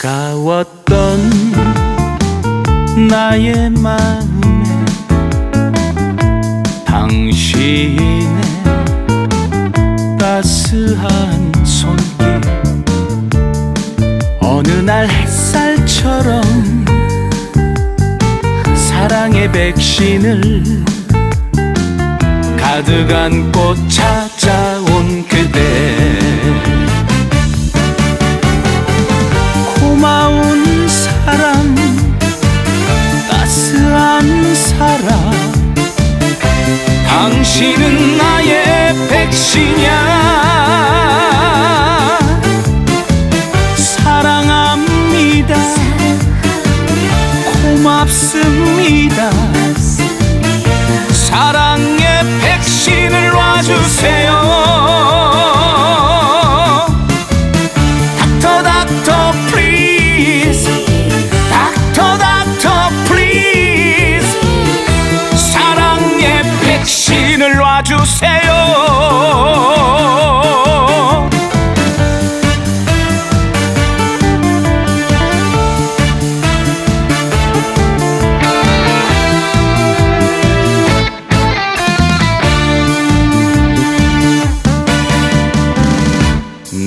차가웠던 나의 마음에 당신의 따스한 손길. 어느 날 햇살처럼 사랑의 백신을 가득 안고 찾아온 그대 당신은 나의 백신이야. 사랑합니다. 고맙습니다. 사랑의 백신을 놔주세요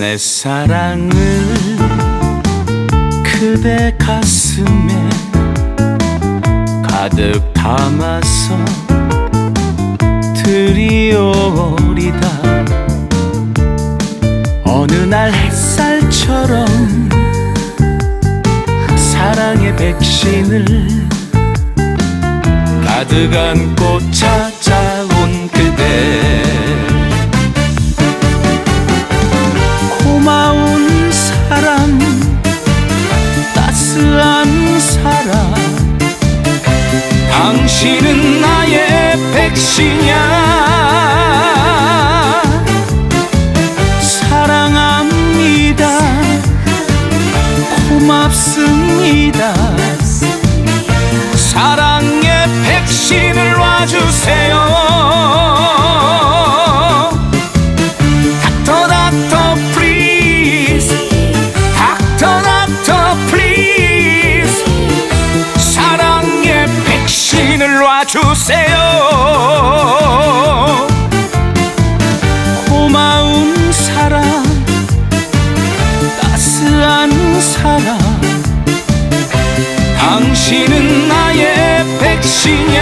내 사랑을 그대 가슴에 가득 담아서 드리오리다. 어느 날 햇살처럼 사랑의 백신을 가득 안고 찾 당신은 나의 백신이야. 사랑합니다. 고맙습니다. 사랑의 백신을 와주세요. 당신은 나의 백신이야.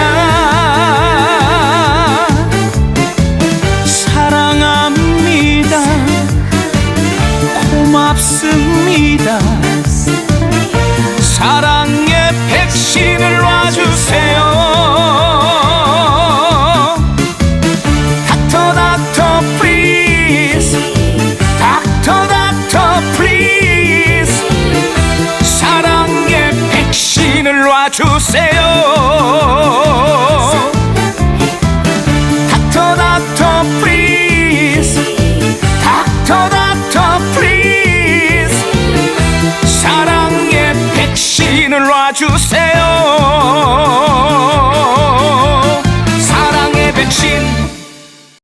사랑합니다. 고맙습니다. 사랑의 백신. 주세요. 닥터 닥터 플리즈 닥터 닥터 플리즈 사랑의 백신을 놔주세요. 사랑의 백신.